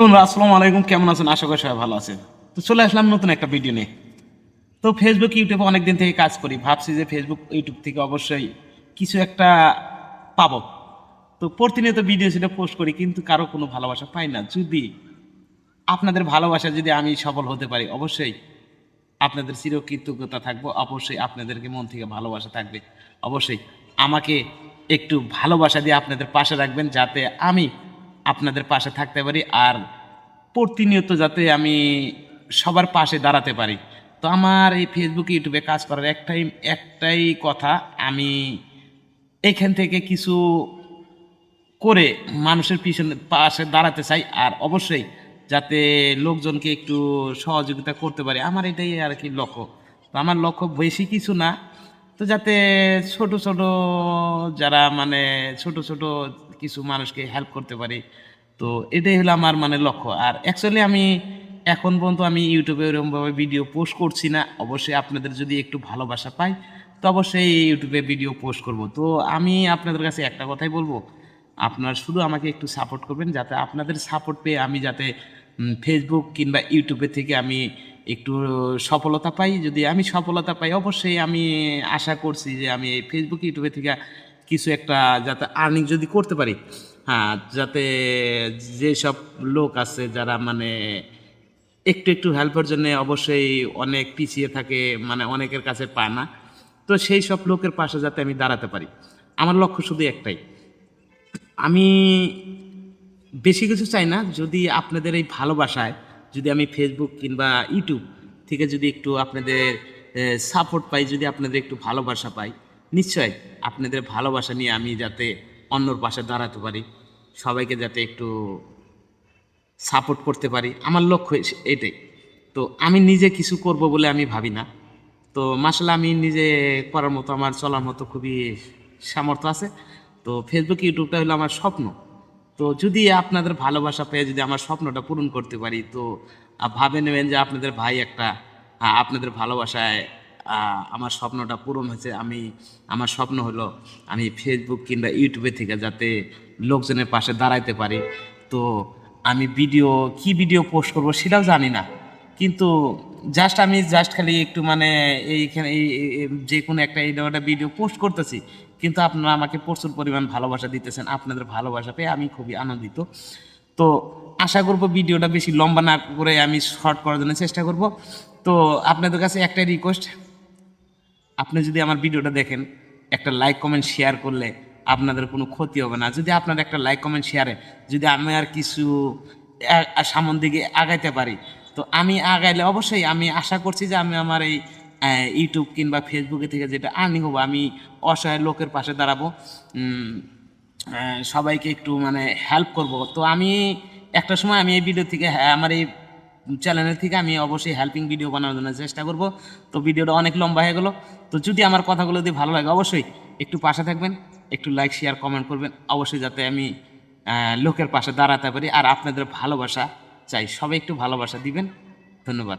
আসসালামু আলাইকুম। কেমন আছেন? আশা করি সবাই ভালো আছেন। তো চলে আসলাম নতুন একটা ভিডিও নিয়ে। তো ফেসবুক ইউটিউবে অনেক দিন থেকে কাজ করি। ভাবছি যে ফেসবুক ইউটিউব থেকে অবশ্যই কিছু একটা পাবো। তো প্রতিনিয়ত ভিডিও সেটা পোস্ট করি, কিন্তু কারও কোনো ভালোবাসা পাই না। যদি আপনাদের ভালোবাসা যদি আমি সফল হতে পারি, অবশ্যই আপনাদের চিরকৃতজ্ঞতা থাকব। অবশ্যই আপনাদেরকে মন থেকে ভালোবাসা থাকবে। অবশ্যই আমাকে একটু ভালোবাসা দিয়ে আপনাদের পাশে রাখবেন, যাতে আমি আপনাদের পাশে থাকতে পারি আর প্রতিনিয়ত যাতে আমি সবার পাশে দাঁড়াতে পারি। তো আমার এই ফেসবুক ইউটিউবে কাজ করার একটাই একটাই কথা, আমি এখান থেকে কিছু করে মানুষের পিছনে, পাশে দাঁড়াতে চাই আর অবশ্যই যাতে লোকজনকে একটু সহযোগিতা করতে পারি। আমার এটাই আর কি লক্ষ্য। তো আমার লক্ষ্য বেশি কিছু না। তো যাতে ছোট ছোট যারা মানে ছোট ছোট কিছু মানুষকে হেল্প করতে পারি। তো এটাই হলো আমার মানে লক্ষ্য। আর অ্যাকচুয়ালি আমি এখন পর্যন্ত আমি ইউটিউবে এরকমভাবে ভিডিও পোস্ট করছি না। অবশ্যই আপনাদের যদি একটু ভালোবাসা পাই, তো অবশ্যই ইউটিউবে ভিডিও পোস্ট করব। তো আমি আপনাদের কাছে একটা কথাই বলব। আপনার শুধু আমাকে একটু সাপোর্ট করবেন, যাতে আপনাদের সাপোর্ট পেয়ে আমি যাতে ফেসবুক কিংবা ইউটিউবে থেকে আমি একটু সফলতা পাই। যদি আমি সফলতা পাই, অবশ্যই আমি আশা করছি যে আমি এই ফেসবুক ইউটিউবে থেকে কিছু একটা যাতে আর্নিং যদি করতে পারি হ্যাঁ যাতে যেসব লোক আছে যারা মানে একটু একটু হেল্পের জন্য অবশ্যই অনেক পিছিয়ে থাকে মানে অনেকের কাছে পায় না, তো সেই সব লোকের পাশে যাতে আমি দাঁড়াতে পারি। আমার লক্ষ্য শুধু একটাই। আমি বেশি কিছু চাই না, যদি আপনাদের এই ভালোবাসায় যদি আমি ফেসবুক কিংবা ইউটিউব থেকে যদি একটু আপনাদের সাপোর্ট পাই, যদি আপনাদের একটু ভালোবাসা পাই নিশ্চয় আপনাদের ভালোবাসা নিয়ে আমি যাতে অন্যর পাশে দাঁড়াতে পারি, সবাইকে যাতে একটু সাপোর্ট করতে পারি, আমার লক্ষ্য এটাই। তো আমি নিজে কিছু করব বলে আমি ভাবি না। তো মাসাল্লাহ আমি নিজে করার মতো, আমার চলার মতো খুবই সামর্থ্য আছে। তো ফেসবুক ইউটিউবটা হলো আমার স্বপ্ন। তো যদি আপনাদের ভালোবাসা পেয়ে যদি আমার স্বপ্নটা পূরণ করতে পারি, তো ভাবে নেবেন যে আপনাদের ভাই একটা আপনাদের ভালোবাসায় আমার স্বপ্নটা পূরণ হয়েছে। আমি, আমার স্বপ্ন হলো আমি ফেসবুক কিংবা ইউটিউবে থেকে যাতে লোকজনের পাশে দাঁড়াইতে পারি। তো আমি ভিডিও কি ভিডিও পোস্ট করব সেটাও জানি না। কিন্তু জাস্ট আমি জাস্ট খালি একটু মানে এইখানে এই যে কোনো একটা এই একটা ভিডিও পোস্ট করতেছি। কিন্তু আপনারা আমাকে প্রচুর পরিমাণ ভালোবাসা দিতেছেন। আপনাদের ভালোবাসা পেয়ে আমি খুবই আনন্দিত। তো আশা করব ভিডিওটা বেশি লম্বা না করে আমি শর্ট করার জন্য চেষ্টা করব। তো আপনাদের কাছে একটাই রিকোয়েস্ট আপনি যদি আমার ভিডিওটা দেখেন একটা লাইক কমেন্ট শেয়ার করলে আপনাদের কোনো ক্ষতি হবে না। যদি আপনার একটা লাইক কমেন্ট শেয়ারে যদি আমি আর কিছু সামন দিকে আগাইতে পারি তো আমি আগাইলে অবশ্যই আমি আশা করছি যে আমি আমার এই ইউটিউব কিংবা ফেসবুকে থেকে যেটা আর্নিং হব আমি অসহায় লোকের পাশে দাঁড়াবো। সবাইকে একটু মানে হেল্প করব। তো আমি একটা সময় আমি এই ভিডিও থেকে হ্যাঁ, আমার এই চ্যানেলের থেকে আমি অবশ্যই হেল্পিং ভিডিও বানানোর জন্য চেষ্টা করব। তো ভিডিওটা অনেক লম্বা হয়ে গেলো। তো যদি আমার কথাগুলো যদি ভালো লাগে, অবশ্যই একটু পাশে থাকবেন, একটু লাইক শেয়ার কমেন্ট করবেন। অবশ্যই যাতে আমি লোকের পাশে দাঁড়াতে পারি। আর আপনাদের ভালোবাসা চাই। সবাই একটু ভালোবাসা দিবেন। ধন্যবাদ।